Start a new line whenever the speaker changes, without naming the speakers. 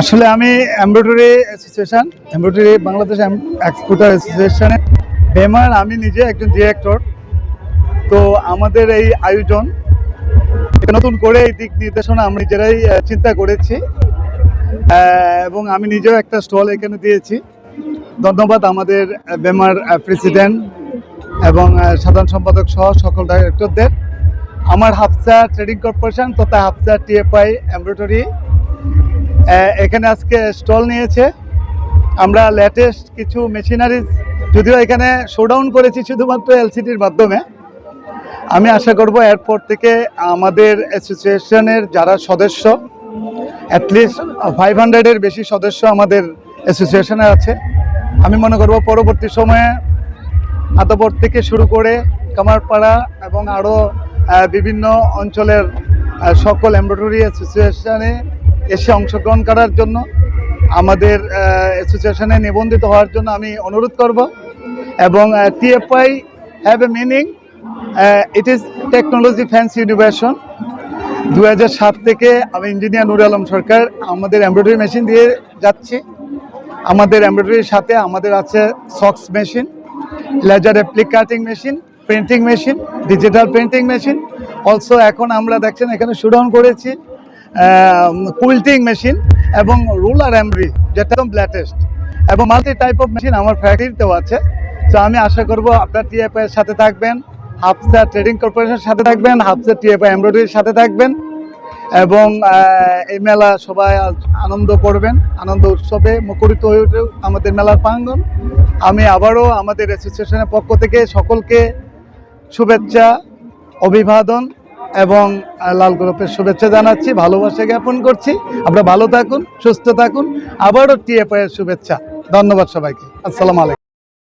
আসলে আমি embroidery association, embroidery Bangladesh exporter অ্যাসোসিয়েশনের বেমার আমি নিজে একজন ডিরেক্টর তো আমাদের এই আয়োজন নতুন করে এই দিক নির্দেশনা আমি নিজেরাই চিন্তা করেছি। এবং আমি নিজেও একটা স্টল এখানে দিয়েছি। ধন্যবাদ আমাদের বেমার প্রেসিডেন্ট এবং সাধারণ সম্পাদক সহ সকল ডাইরেক্টরদের আমার হাফসা ট্রেডিং কর্পোরেশন তথা হাফসা টিএফআই এমব্রয়ডারি এখানে আজকে স্টল নিয়েছে। আমরা লেটেস্ট কিছু মেশিনারিজ যদিও এখানে শোডাউন করেছি শুধুমাত্র এলসিডির মাধ্যমে। আমি আশা করব এরপর থেকে আমাদের অ্যাসোসিয়েশনের যারা সদস্য অ্যাটলিস্ট ফাইভ হান্ড্রেডের বেশি সদস্য আমাদের অ্যাসোসিয়েশনে আছে। আমি মনে করব পরবর্তী সময়ে আতবর থেকে শুরু করে কামারপাড়া এবং আরও বিভিন্ন অঞ্চলের সকল এমব্রয়ডারি অ্যাসোসিয়েশনে এসে অংশগ্রহণ করার জন্য, আমাদের অ্যাসোসিয়েশনে নিবন্ধিত হওয়ার জন্য আমি অনুরোধ করব এবং TFI have a meaning it is technology fans innovation দু সাত থেকে আমি ইঞ্জিনিয়ার নুর আলম সরকার, আমাদের এমব্রয়ডারি মেশিন দিয়ে যাচ্ছি। আমাদের এমব্রয়ডারির সাথে আমাদের আছে socks machine laser applique cutting machine printing machine digital printing machine also এখন আমরা দেখছেন, এখানে শুডাউন করেছি। কুইল্টিং মেশিন এবং রুলার এমব্রি, যেটা একদম লেটেস্ট এবং মাল্টি টাইপ অফ মেশিন আমার ফ্যাক্টরিতেও আছে। তো আমি আশা করব আপনার টিএফআই এর সাথে থাকবেন হাফসা ট্রেডিং কর্পোরেশনের সাথে থাকবেন হাফসা টিএফআই এমব্রয়ডারির সাথে থাকবেন। এবং এই মেলা সবাই আনন্দ করবেন, আনন্দ উৎসবে মুখরিত হয়ে উঠে আমাদের মেলার প্রাঙ্গণ। আমি আবারও আমাদের অ্যাসোসিয়েশনের পক্ষ থেকে সকলকে শুভেচ্ছা, অভিবাদন এবং লাল গ্রুপের শুভেচ্ছা জানাচ্ছি, ভালোবাসা জ্ঞাপন করছি। আপনারা ভালো থাকুন, সুস্থ থাকুন। আবারও টিএফআই এর শুভেচ্ছা। ধন্যবাদ সবাইকে। আসসালামু আলাইকুম।